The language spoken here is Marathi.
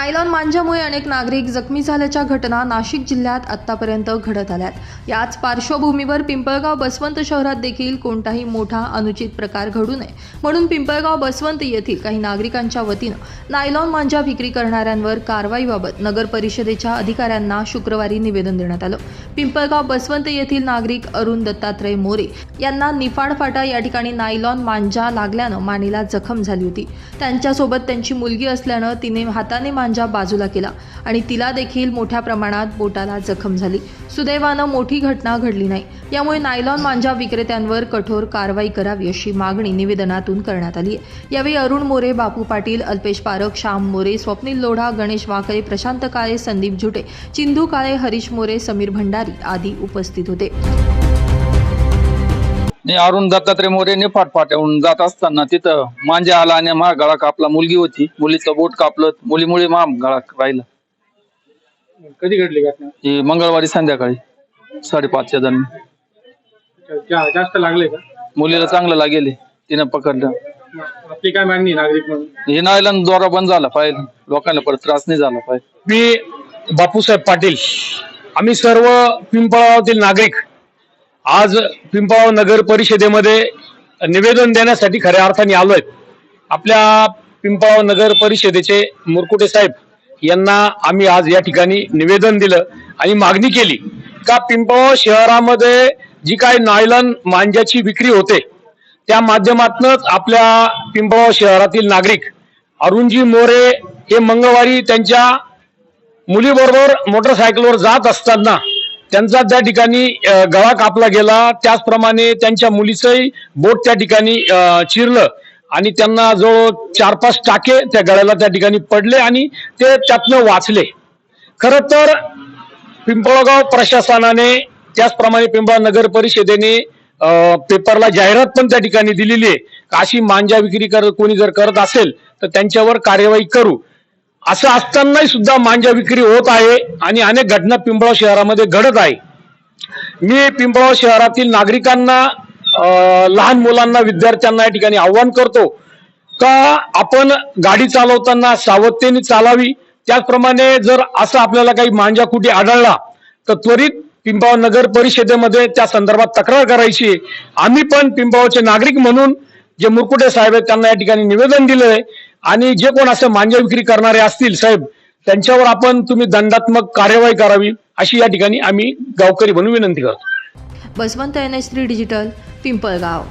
नायलॉन मांजामुळे अनेक नागरिक जखमी झाल्याच्या घटना नाशिक जिल्ह्यात आत्तापर्यंत घडत आल्यात. याच पार्श्वभूमीवर पिंपळगाव बसवंत शहरात देखील कोणताही मोठा अनुचित प्रकार घडू नये. म्हणून पिंपळगाव बसवंत येथील काही नागरिकांच्या वतीनं नायलॉन मांजा विक्री करणाऱ्यांवर कारवाईबाबत नगर परिषदेच्या अधिकाऱ्यांना शुक्रवारी निवेदन देण्यात आलं. पिंपळगाव बसवंत येथील नागरिक अरुण दत्तात्रय मोरे यांना निफाड फाटा या ठिकाणी नायलॉन मांजा लागल्यानं मानेला जखम झाली होती. त्यांच्यासोबत त्यांची मुलगी असल्यानं तिने हाताने मांजा बाजूला केला आणि तिला देखील मोठ्या प्रमाणात बोटाला जखम झाली. सुदैवानं मोठी घटना घडली नाही. यामुळे नायलॉन मांजा विक्रेत्यांवर कठोर कारवाई करावी अशी मागणी निवेदनातून करण्यात आली आहे. यावेळी अरुण मोरे बापू पाटील अल्पेश पारख श्याम मोरे स्वप्नील लोढा गणेश वाकळे प्रशांत काळे संदीप झुटे चिंधू काळे हरीश मोरे समीर भंडारी आदी उपस्थित होते. मी अरुण दत्तात्रय मोरे निफाट फाट्याहून जात असताना तिथं मांजा आला आणि मा गळा कापला. मुलगी होती. मुलीचं बोट कापलं. मुलीमुळे मा गळा राहिला. कधी घडली घटना? ही मंगळवारी संध्याकाळी साडेपाचच्या दरम्यान. जा- जास्त लागले का? मुलीला चांगलं लागेल. तिनं पकडलं. आपली काय मागणी आहे नागरिक म्हणून? हे नायलन द्वारा बंद झाला पाहिजे लोकांना परत त्रास नाही झाला पाहिजे मी बापूसाहेब पाटील. आम्ही सर्व पिंपळावतील नागरिक आज पिंपळाव नगर परिषदेमध्ये निवेदन देण्यासाठी खऱ्या अर्थाने आलोय. आपल्या पिंपळाव नगर परिषदेचे मुरकुटे साहेब यांना आम्ही आज या ठिकाणी निवेदन दिलं आणि मागणी केली का पिंपळाव शहरामध्ये जी काय नायलन मांजाची विक्री होते त्या माध्यमातूनच आपल्या पिंपळाव शहरातील नागरिक अरुणजी मोरे हे मंगळवारी त्यांच्या मुलीबरोबर मोटरसायकलवर जात असताना त्यांचा त्या ठिकाणी गळा कापला गेला त्याचप्रमाणे त्यांच्या मुलीचंही बोट त्या ठिकाणी चिरलं आणि त्यांना जो चार पाच टाके त्या गळ्याला त्या ठिकाणी पडले आणि ते त्यातनं वाचले. खर तर पिंपळगाव प्रशासनाने त्याचप्रमाणे पिंपळा नगर परिषदेने पेपरला जाहिरात पण त्या ठिकाणी दिलेली आहे. अशी मांजा विक्री कर कोणी जर करत असेल तर त्यांच्यावर कार्यवाही करू. असं असतानाही सुद्धा मांजा विक्री होत आहे आणि अनेक घटना पिंपळाव शहरामध्ये घडत आहे. मी पिंपळाव शहरातील नागरिकांना लहान मुलांना विद्यार्थ्यांना या ठिकाणी आव्हान करतो का आपण गाडी चालवताना सावधतेने चालावी? त्याचप्रमाणे जर असं आपल्याला काही मांजा कुठे आढळला तर त्वरित पिंपळाव नगर परिषदेमध्ये त्या संदर्भात तक्रार करायची आम्ही पण पिंपळावचे नागरिक म्हणून जे मुरकुटे साहेब आहेत त्यांना या ठिकाणी निवेदन दिलं आहे आणि जे कोण असं मांजा विक्री करणारे असतील साहेब त्यांच्यावर आपण तुम्ही दंडात्मक कार्यवाही करावी अशी या ठिकाणी आम्ही गावकरी म्हणून विनंती करतो. Baswant N S three digital Pimpalgaon.